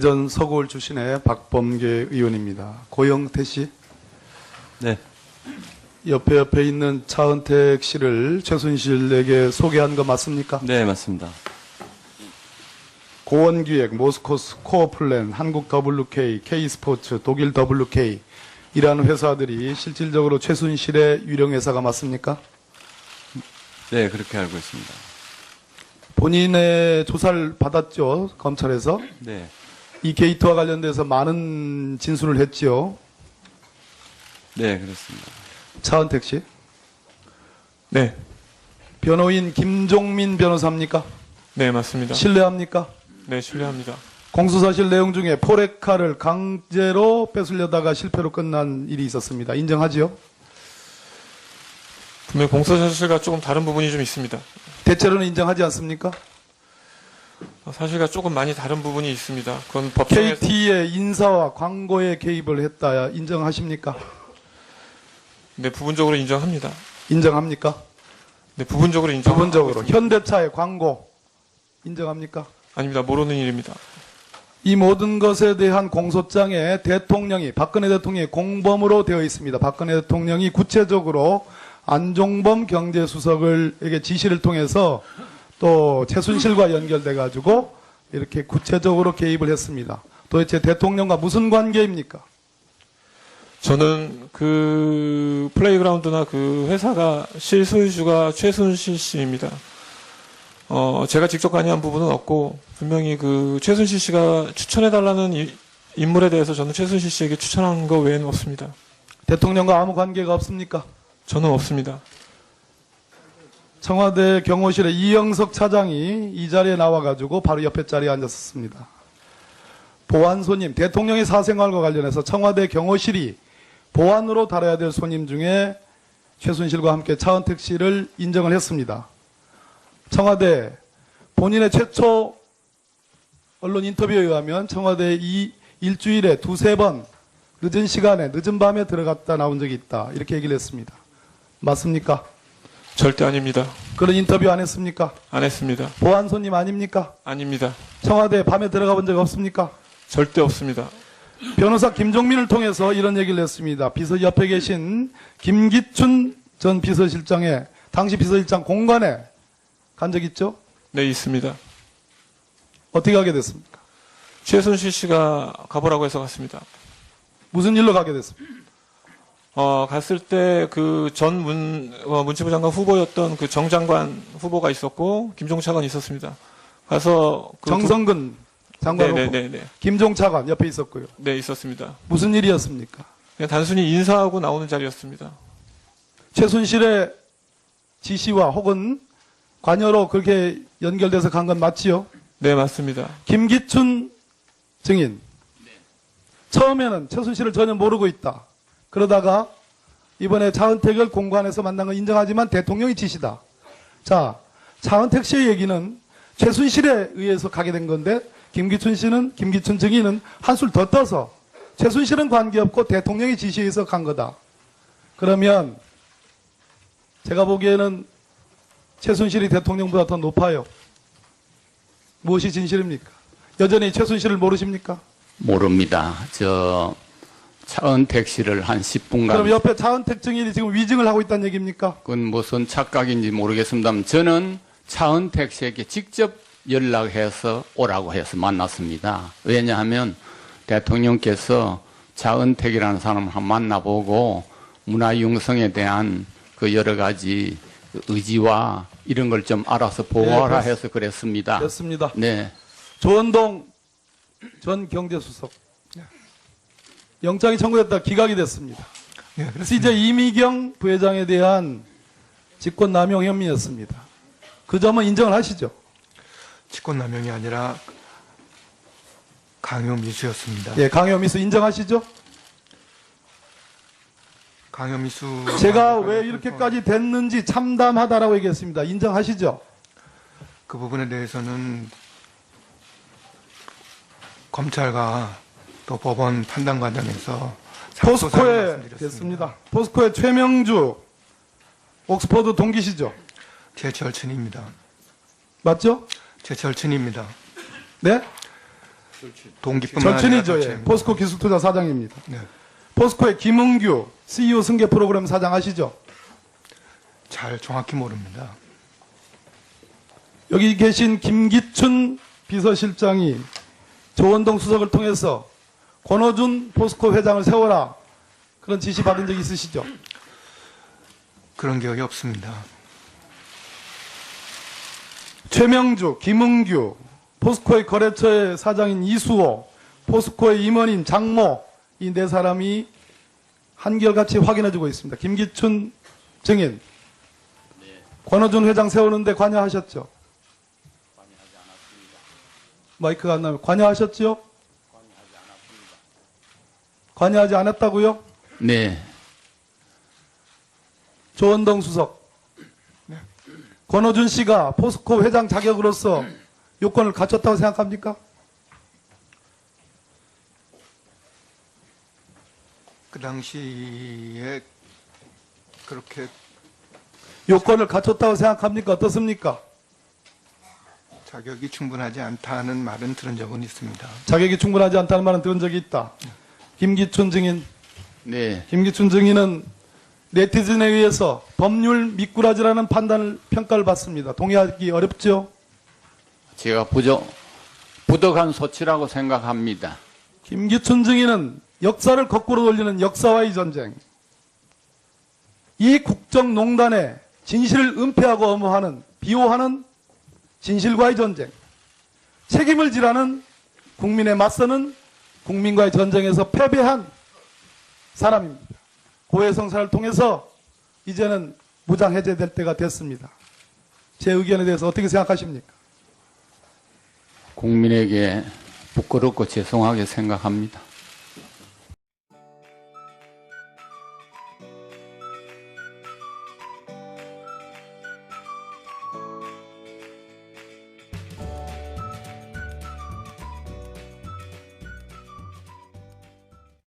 전 서구울 출신의 박범계 의원입니다. 고영태 씨, 네, 옆에 옆에 있는 차은택 씨를 최순실에게 소개한 거 맞습니까? 네 맞습니다. 고원기획, 모스코스, 코어플랜, 한국 WK, K스포츠, 독일 WK 이라는 회사들이 실질적으로 최순실의 유령 회사가 맞습니까? 네 그렇게 알고 있습니다. 본인의 조사를 받았죠 검찰에서 네, 이 게이트와 관련돼서 많은 진술을 했지요 네 그렇습니다. 차은택 씨 네, 변호인 김종민 변호사입니까? 네 맞습니다. 신뢰합니까? 네 신뢰합니다. 공수사실 내용 중에 포레카를 강제로 뺏으려다가 실패로 끝난 일이 있었습니다. 인정하지요? 분명 공소사실과 조금 다른 부분이 좀 있습니다. 대체로는 인정하지 않습니까? 어, 사실과 조금 많이 다른 부분이 있습니다. 그건 법정에서 KT의 인사와 광고에 개입을 했다 인정하십니까? 네 부분적으로 인정합니다. 인정합니까? 네 부분적으로 인정. 부분적으로 현대차의 광고 인정합니까? 아닙니다. 모르는 일입니다. 이 모든 것에 대한 공소장에 대통령이 박근혜 대통령이 공범으로 되어 있습니다. 박근혜 대통령이 구체적으로 안종범 경제수석을에게 지시를 통해서 또 최순실과 연결돼 가지고 이렇게 구체적으로 개입을 했습니다. 도대체 대통령과 무슨 관계입니까? 저는 그 플레이그라운드나 그 회사가 실소유주가 최순실 씨입니다. 어, 제가 직접 관여한 부분은 없고 분명히 그 최순실 씨가 추천해 달라는 이- 인물에 대해서 저는 최순실 씨에게 추천한 거 외에는 없습니다. 대통령과 아무 관계가 없습니까? 저는 없습니다. 청와대 경호실의 이영석 차장이 이 자리에 나와가지고 바로 옆에 자리에 앉았습니다. 보안 손님, 대통령의 사생활과 관련해서 청와대 경호실이 보안으로 다뤄야 될 손님 중에 최순실과 함께 차은택 씨를 인정을 했습니다. 청와대 본인의 최초 언론 인터뷰에 의하면 청와대 이 일주일에 두세 번 늦은 시간에 늦은 밤에 들어갔다 나온 적이 있다. 이렇게 얘기를 했습니다. 맞습니까? 절대 아닙니다. 그런 인터뷰 안 했습니까? 안 했습니다. 보안 손님 아닙니까? 아닙니다. 청와대 밤에 들어가 본 적 없습니까? 절대 없습니다. 변호사 김종민을 통해서 이런 얘기를 했습니다. 비서 옆에 계신 김기춘 전 비서실장의 당시 비서실장 공간에 간 적 있죠? 네, 있습니다. 어떻게 가게 됐습니까? 최순실 씨가 가보라고 해서 갔습니다. 무슨 일로 가게 됐습니까? 어, 갔을 때 그 전 문, 어, 문체부 장관 후보였던 그 정 장관 후보가 있었고, 김종 차관 있었습니다. 가서 그 정성근 장관 네, 네, 후보, 네, 네. 김종 차관 옆에 있었고요. 네, 있었습니다. 무슨 일이었습니까? 그냥 단순히 인사하고 나오는 자리였습니다. 최순실의 지시와 혹은 관여로 그렇게 연결돼서 간 건 맞지요? 네, 맞습니다. 김기춘 증인. 처음에는 최순실을 전혀 모르고 있다. 그러다가 이번에 차은택을 공관에서 만난 건 인정하지만 대통령이 지시다. 자, 차은택 씨의 얘기는 최순실에 의해서 가게 된 건데 김기춘 씨는 김기춘 증인은 한술 더 떠서 최순실은 관계없고 대통령의 지시에 의해서 간 거다. 그러면 제가 보기에는 최순실이 대통령보다 더 높아요. 무엇이 진실입니까? 여전히 최순실을 모르십니까? 모릅니다. 저 차은택 씨를 한 10분간 그럼 옆에 차은택 증인이 지금 위증을 하고 있다는 얘기입니까? 그건 무슨 착각인지 모르겠습니다만 저는 차은택 씨에게 직접 연락해서 오라고 해서 만났습니다. 왜냐하면 대통령께서 차은택이라는 사람을 한번 만나보고 문화융성에 대한 그 여러 가지 그 의지와 이런 걸 좀 알아서 보고하라 네, 해서 그랬습니다. 됐습니다. 네. 조원동 전 경제수석. 영장이 청구됐다 기각이 됐습니다. CJ 이미경 부회장에 대한 직권남용 혐의였습니다. 그 점은 인정을 하시죠? 직권남용이 아니라 강요미수였습니다. 예, 강요미수 인정하시죠? 강요미수 제가 왜 이렇게까지 됐는지 참담하다라고 얘기했습니다. 인정하시죠? 그 부분에 대해서는 검찰과 또 법원 판단 과정에서 포스코에. 됐습니다. 포스코의 최명주 옥스퍼드 동기시죠? 제 절친입니다. 맞죠? 제 절친입니다. 네? 동기뿐만 절친이죠. 아니라 예. 포스코 기술투자 사장입니다. 네. 포스코의 김은규 CEO 승계 프로그램 사장 아시죠? 잘 정확히 모릅니다. 여기 계신 김기춘 비서실장이 조원동 수석을 통해서 권호준 포스코 회장을 세워라 그런 지시 받은 적 있으시죠? 그런 기억이 없습니다. 최명주, 김은규, 포스코의 거래처의 사장인 이수호, 포스코의 임원인 장모 이 네 사람이 한결같이 확인해주고 있습니다. 김기춘 증인, 권호준 회장 세우는데 관여하셨죠? 마이크가 안 나면 관여하셨죠? 관여하지 않았다고요? 네. 조원동 수석. 권호준 씨가 포스코 회장 자격으로서 요건을 갖췄다고 생각합니까? 그 당시에 그렇게 요건을 갖췄다고 생각합니까? 어떻습니까? 자격이 충분하지 않다는 말은 들은 적은 있습니다. 자격이 충분하지 않다는 말은 들은 적이 있다. 김기춘 증인, 네. 김기춘 증인은 네티즌에 의해서 법률 미꾸라지라는 판단을 평가를 받습니다. 동의하기 어렵죠? 제가 부적, 부덕한 소치라고 생각합니다. 김기춘 증인은 역사를 거꾸로 돌리는 역사와의 전쟁. 이 국정농단에 진실을 은폐하고 엄호하는 비호하는 진실과의 전쟁. 책임을 지라는 국민에 맞서는 국민과의 전쟁에서 패배한 사람입니다. 고해성사를 통해서 이제는 무장 해제될 때가 됐습니다. 제 의견에 대해서 어떻게 생각하십니까? 국민에게 부끄럽고 죄송하게 생각합니다.